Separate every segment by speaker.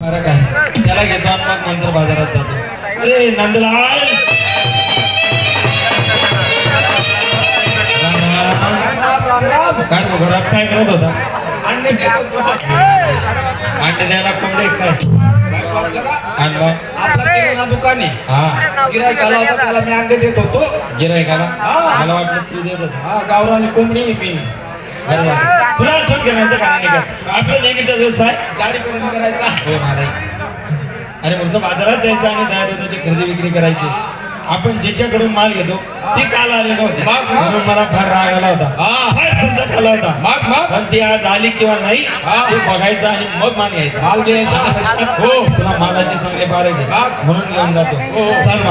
Speaker 1: त्याला घेतो आणि मग नंतर बाजारात जातो. अरे नंदलाल! काय घरात काय करत होता?
Speaker 2: अंडे
Speaker 1: द्यायला कोंबडे काय?
Speaker 2: दुकान आहे.
Speaker 1: हा.
Speaker 2: गिराईक आला होता त्याला मी अंडे देत होतो.
Speaker 1: गिरायकाला?
Speaker 2: हा.
Speaker 1: मला वाटलं तू देत होता.
Speaker 2: गावरानी कोंबडी मी.
Speaker 1: तुला आठवण कारण नाही का? आपला नेहमीचा व्यवसाय
Speaker 2: गाडी करून करायचा.
Speaker 1: हो महाराज. अरे म्हणतो बाजारात जायचं आणि दहा दुधाची खरेदी विक्री करायची. आपण ज्याच्याकडून माल घेतो ते काल आले नव्हते. म्हणून मला फार राग आला होता.
Speaker 2: हा.
Speaker 1: फार संकट आला होता. पण ती आज आली किंवा नाही
Speaker 2: हा.
Speaker 1: ते बघायचं आणि मग माल घ्यायचा.
Speaker 2: माल घ्यायचा.
Speaker 1: हो. तुला मालाची चांगले बारे घे.
Speaker 2: हा.
Speaker 1: म्हणून घेऊन जातो.
Speaker 2: हो.
Speaker 1: चाल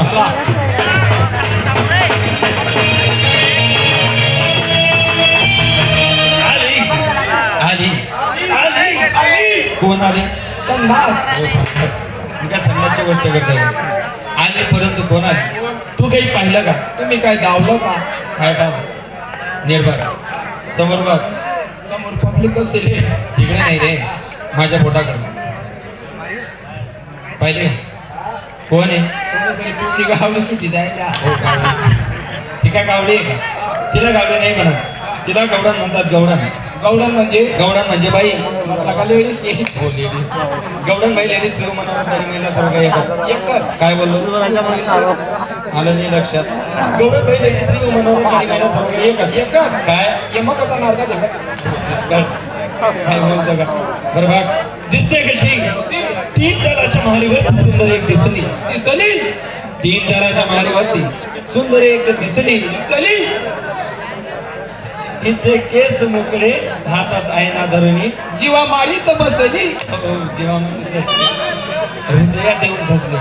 Speaker 1: कोण आले?
Speaker 2: संडास
Speaker 1: हो. मी काय गोष्ट करतोय? आले परंतु कोण आले? तू काही पाहिलं का?
Speaker 2: तुम्ही काय धावलं का?
Speaker 1: काय पाह निर्भर समोर बघ.
Speaker 2: समोर पब्लिक असेल
Speaker 1: तिकडे नाही रे. माझ्या पोटाकडे. पाहिले? कोण आहे?
Speaker 2: गावली सुट्टी द्यायला?
Speaker 1: हो गावडी ती काय गावडी आहे का? तिला गावडी नाही म्हणत. तिला गवडण म्हणतात गवडण
Speaker 2: गौडन म्हणजे?
Speaker 1: गवडण म्हणजे बाई.
Speaker 2: लेडीज
Speaker 1: हो लेडीज गवडण बाई लेडीज एकच.
Speaker 2: एकच.
Speaker 1: काय बोललो? आलं नाही लक्षात. गवडण बाई लेडीज एकच.
Speaker 2: एकच?
Speaker 1: काय?
Speaker 2: केमक होता नारदा देवा
Speaker 1: काय बोलतो का? बरं बघ. दिसते कशी तीन दराच्या महाडीवर सुंदर एक दिसली.
Speaker 2: दिसली.
Speaker 1: तीन दराच्या महाडीवरती सुंदर एक दिसली.
Speaker 2: दिसली.
Speaker 1: हिचे केस मोकळे हातात आयना धरुणी?
Speaker 2: जीवा मारीत बसली.
Speaker 1: हो, जेव्हा म्हणते तसली. हृदयात येऊन धसले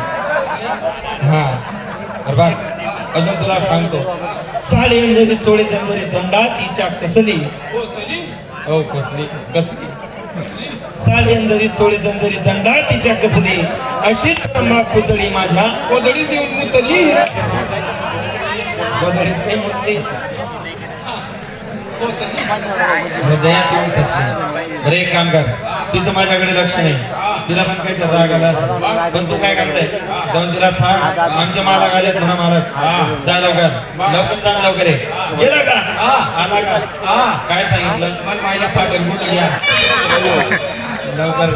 Speaker 1: हा. बघ अजून तुला सांगतो. साडी अंजली चोळी जंजरी दंडा तिच्या कसली?
Speaker 2: बसली
Speaker 1: हो कसली? कसली? साडी अंजरी चोळी जंजरी दंडा तिच्या कसली? अशीच ब्रह्मा पुतळी माझ्या.
Speaker 2: कोदडी देऊन मुतली.
Speaker 1: गोधडीत नाही मुतली. हृदयात येऊन कसली बरं एक काम कर. तिचं माझ्याकडे लक्ष नाही. तिला पण काही राग आला असेल. पण तू काय करताय? जाऊन तिला सांग. आमच्या मालक आलेत म्हणा मालक. जा लवकर. लवकर जा लवकर. गेला का? आला का? काय सांगितलं? लवकर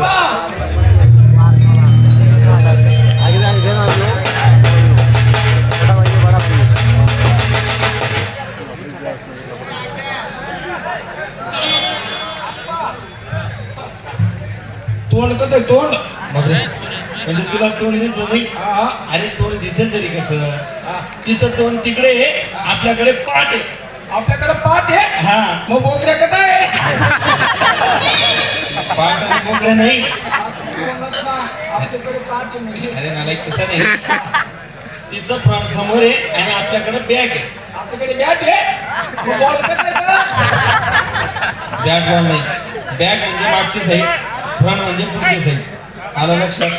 Speaker 2: तोंड.
Speaker 1: म्हणजे तुला तोंड दिसलं नाही अरे तोंड दिसेल तरी कसं. तिचं तोंड तिकडे आपल्याकडे पाठ आहे.
Speaker 2: आपल्याकडे पाठ आहे?
Speaker 1: हा.
Speaker 2: मग बोकड्या कथा आहे
Speaker 1: पाठ आणि मोकळे नाही.
Speaker 2: म्हणजे.
Speaker 1: अरे नालाय तसं नाही. तिचं प्राण समोर आहे आणि आपल्याकडे बॅग आहे.
Speaker 2: आपल्याकडे बॅट आहे? बॉल कसा?
Speaker 1: बॅग बॉल नाही. बॅग म्हणजे मागची साईड. फ्रंट म्हणजे पुढची साईड आलं लक्षात?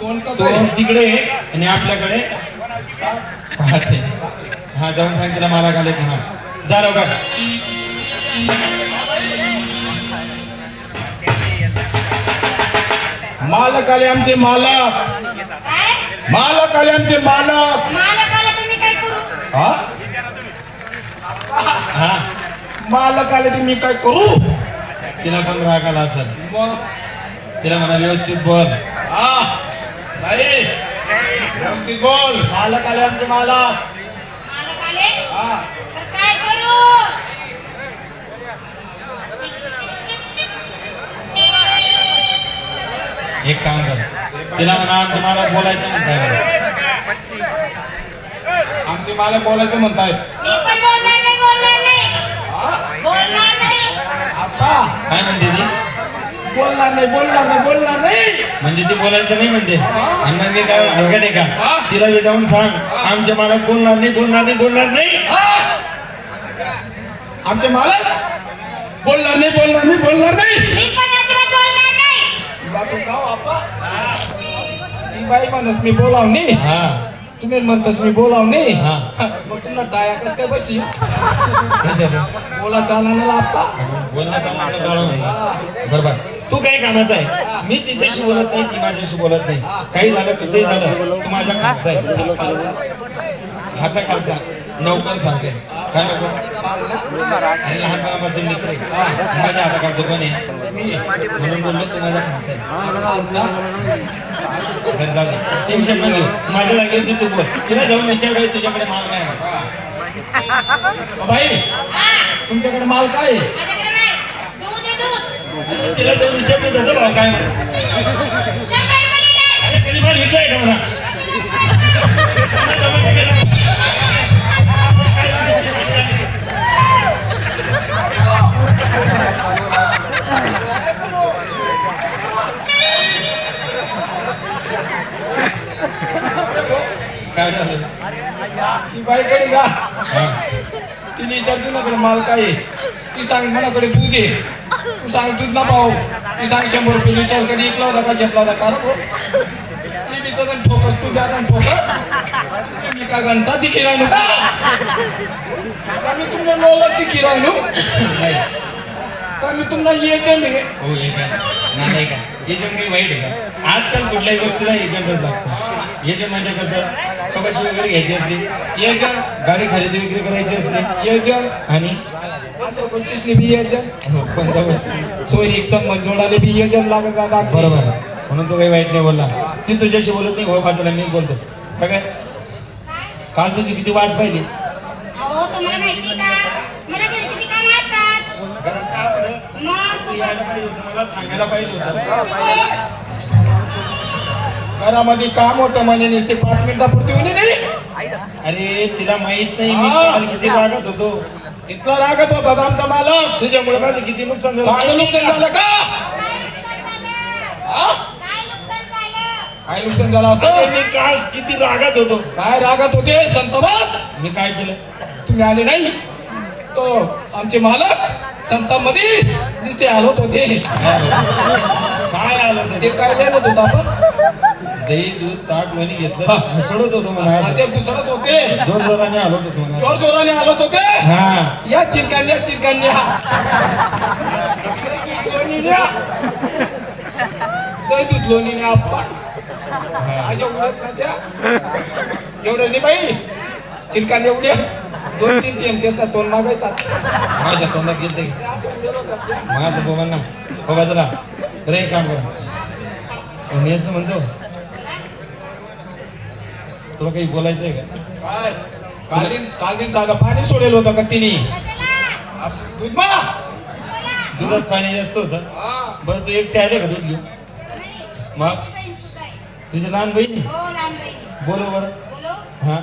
Speaker 2: तोंड कथा
Speaker 1: तो
Speaker 2: आहे.
Speaker 1: तिकडे आहे आणि आपल्याकडे आहे हा जाऊन सांग तिला मला घालत म्हणा जा लवकर.
Speaker 2: मालक आले आमचे मालक.
Speaker 3: काय?
Speaker 2: मालक आले आमचे मालक.
Speaker 3: मालकाला तुम्ही काय करू?
Speaker 2: हा?
Speaker 1: हा.
Speaker 2: मालक आले ते मी काय करू?
Speaker 1: तिला पण राग आला असेल. तिला म्हणा व्यवस्थित बोल.
Speaker 2: नाही व्यवस्थित बोल. मालक आले आमचे मालक.
Speaker 3: मालक आले?
Speaker 2: हा.
Speaker 3: तर काय करू?
Speaker 1: एक काम कर. तिला म्हणा आमचं मला बोलायचं नाही काय म्हणा.
Speaker 2: आमचे मालक बोलायचं म्हणतायत
Speaker 3: मी पण बोलणार नाही बोलणार नाही
Speaker 2: हा?
Speaker 3: बोलणार नाही
Speaker 2: आप्पा
Speaker 1: काय म्हणते ती?
Speaker 2: बोलणार नाही बोलणार नाही बोलणार नाही.
Speaker 1: म्हणजे ती बोलायचं नाही म्हणते. आणि मग मी काय हलकट आहे का?
Speaker 2: हा?
Speaker 1: तिला बी जाऊन सांग. आमच्या मला बोलणार नाही बोलणार नाही बोलणार नाही.
Speaker 2: हा? आमचे मालक बोलणार नाही बोलणार नाही बोलणार नाही.
Speaker 3: मी पण अजिबात बोलणार नाही.
Speaker 2: गाव ती बाई म्हणस मी बोलावणी.
Speaker 1: हा.
Speaker 2: तुम्ही म्हणतस मी बोलावणी
Speaker 1: हा.
Speaker 2: मग तुला टाया कस काय बशी? बोला
Speaker 1: कळलं म्हणलं. बरोबर. तू काय कामाचा आहे? मी तिच्याशी बोलत नाही ती माझ्याशी बोलत नाही. काही झालं कसंही झालं तू माझ्या खालचा आहे. हाताखालचा. नौकर सारखे काय लहानपणापासून मित्र माझ्या हाताखालचं कोण आहे म्हणून बोललो तू माझ्या खालचा आहे टेन्शन न घेऊ माझ्या तू बोल तिला जाऊन विचार तुझ्याकडे माल काय
Speaker 2: बाई तुमच्याकडे माल काय आहे
Speaker 1: तिला जाऊन विचारतो त्याचा भाव काय म्हणतो कधी माल विकलाय का? मला
Speaker 2: बाईकडे जा. तिने विचारते ना माल काय ती सांग मनाकडे दूध आहे. तू सांग दूध ना पाहू. ती सांग शंभर रुपये लिटर कधी इकला होता का घेतला होता का ती मी तर ठोकस तू द्या ठोकस. मी का घंटा ती किरायनो का? मी तुमने लोला ती का मी तुम्हाला एजंट आहे.
Speaker 1: हो एजंट नाही का? एजंट काही वाईट आहे आजकाल कुठल्याही गोष्टीला एजंटच लागतो. एजंट म्हणजे कसं? कपाशी वगैरे घ्यायची असली? गाडी खरेदी विक्री करायची असली? आणि?
Speaker 2: अशा बी
Speaker 1: हो, कोणत्या गोष्टी?
Speaker 2: सोयरीक संबंध जोडाले बी लागत
Speaker 1: बरोबर म्हणून तो काही वाईट नाही बोलला. ती तुझ्याशी बोलत नाही हो बाजूला मीच बोलतो. का काय? काल तुझी किती वाट पाहिली?
Speaker 3: अहो तुम्हाला माहिती का? मला घरी किती काम असतात?
Speaker 1: घरात काय होतं?
Speaker 3: मग?
Speaker 1: तू यायला पाहिजे होतं, मला सांगायला पाहिजे होतं.
Speaker 2: घरामध्ये काम होतं म्हणे नुसते पाच मिनिटापुरती होणे नाही.
Speaker 1: अरे तिला माहीत नाही मी किती रागत होतो.
Speaker 2: इतका रागत होता आमचा मालक.
Speaker 1: तुझ्यामुळे माझं किती नुकसान झालं?
Speaker 2: नुकसान झालं का?
Speaker 3: काय नुकसान झालं?
Speaker 2: हा?
Speaker 3: काय नुकसान झालं?
Speaker 2: काय नुकसान झालं
Speaker 1: अरे
Speaker 2: असं
Speaker 1: मी काल किती रागात होतो.
Speaker 2: काय रागत होते? संतबाद?
Speaker 1: मी काय केलं?
Speaker 2: तुम्ही आले नाही. तो आमचे मालक संतामध्ये नुसते आलोत होते.
Speaker 1: काय आलं
Speaker 2: ते
Speaker 1: ते
Speaker 2: काय लिहित होता आपण?
Speaker 1: दही दूध ताट वणी घेतलं मिसळत होतो मला.
Speaker 2: ते घुसळत होते.
Speaker 1: जोर जोराने आलो होतो
Speaker 2: जोर जोराने आलोत होते?
Speaker 1: हा.
Speaker 2: या चिरकांड्या चिरकांड्या. दही दूध लोणीने आपण अशा उडत ना त्या एवढं नाही बाई. चिरकांड्या उड्या. दोन तीन तीन तेच तोंड मागायतात
Speaker 1: माझ्या तोंडात गेलते माझं बोबा ना हो बाजूला रे काम कर. मी असं म्हणतो तुला काही बोलायचं आहे का?
Speaker 2: काय? काल दिन काल दिन साधं पाणी सोडेल होतं का तिने? दूध मा
Speaker 1: दुधात पाणी जास्त होतं. बरं तू एकटे आले का दूध घेऊन मग. तुझी लहान बहीण?
Speaker 3: हो
Speaker 1: बोलो बरं.
Speaker 3: बोलो.
Speaker 1: हा.